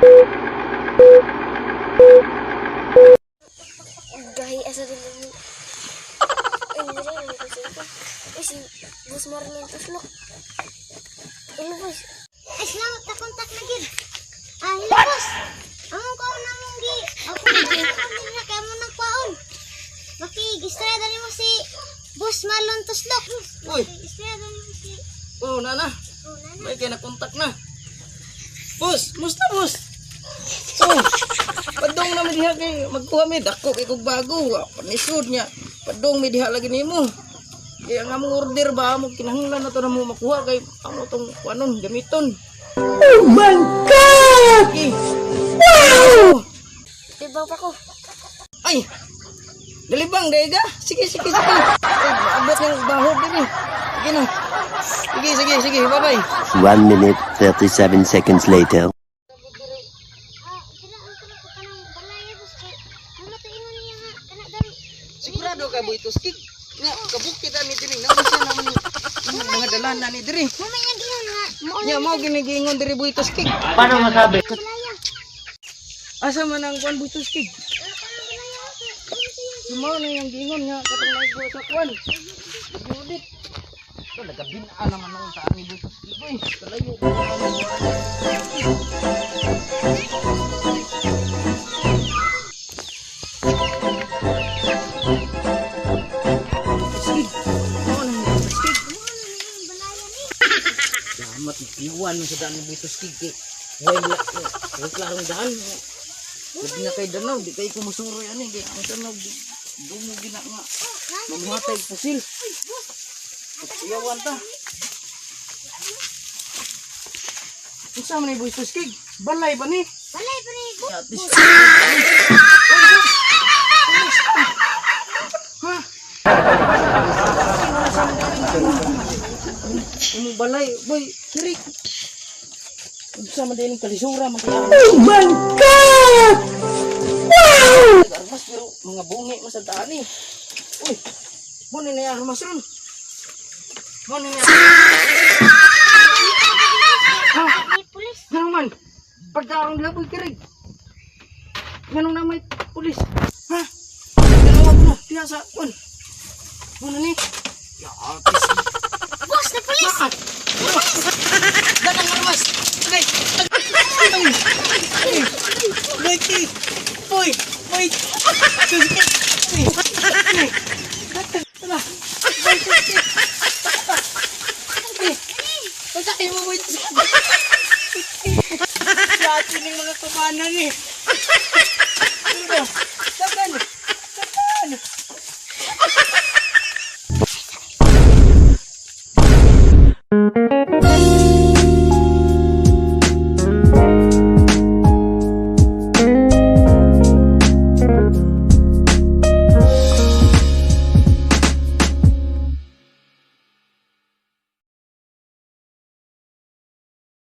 Gahi asa din mo. Hindi ako sa ito. Kasi, bus mo rin yung tuslok. Ano bus? Ay, kontak na gil. Ah, hello bus. Among ko na mong gi. Ako na din na kaya mo nagpaon. Maki, gistraya dali mo si bus malon tuslok. Uy. Gistraya dali. Oh, nana. Oh, nana. May kaya na kontak na. Bus, musta bus? Na diha kay magkuha mi dako kay kog bago. Panisod niya. Padong mi diha lagi nimo. Kaya nga mong order ba mo kinahanglan na to na mo makuha kay amo tong kuanon gamiton. Oh my god. Wow! Ibang pa ko. Ay! Dalibang, daiga. Sige, sige, sige. Ay, maabot ng bahod eh. Sige na. Sige, sige, sige. Bye-bye. One minute, 37 seconds later. Ah, kana ang kana ko kanang balay boss kay. Ano to ingon niya nga kana dali. Sigurado ka, boy. Tuskig. Nga, kabukit ani diri. Naman siya naman yung mga dalan na ni diri. Mamay nga gingon nga. Mo Nya, mo ginigingon diri, boy. Tuskig. balaya. Asa man ang kuan, boy. Ano siya? Sumaw na yung gingon nga. Katong nagbo sa kuan. Judit. Ito, nagkabinaan naman nung sa ani, boy. Tuskig, boy. Kalayo. Damat iwan mo sa daan ng butos kiki. Wala, wala klarong daan. Hindi na kay danaw, di kayo kumusuroy ani. Di ang danaw, dumo gina nga. Mamuhatay pusil. Iyawan ta. Unsa man ni butos kig? Balay ba ni? Balay pa ni. Least- Ha? Ano balay? Boy, kiri. Unsa man din kalisura man kaya. Oh my god! Wow! Armas pero mga bungi man sa daan ni. Uy. Mo ni na armas ron. Mo ni na. Ha? Pulis. Ganun man. Pagkaong laboy kirig. Ganun na may pulis. Ha? Ganun wag mo. Tiya sa kun. Ano ni? Ya, artist. Boss na pulis. Ah! Datang armas. Agay. Agay. Agay. Boy, ki. Boy. Boy. Susi. Boy. Agay. Datang. Tala. Boy, susi. Agay. Pagkain mo, boy. Dati ng mga kumanan eh.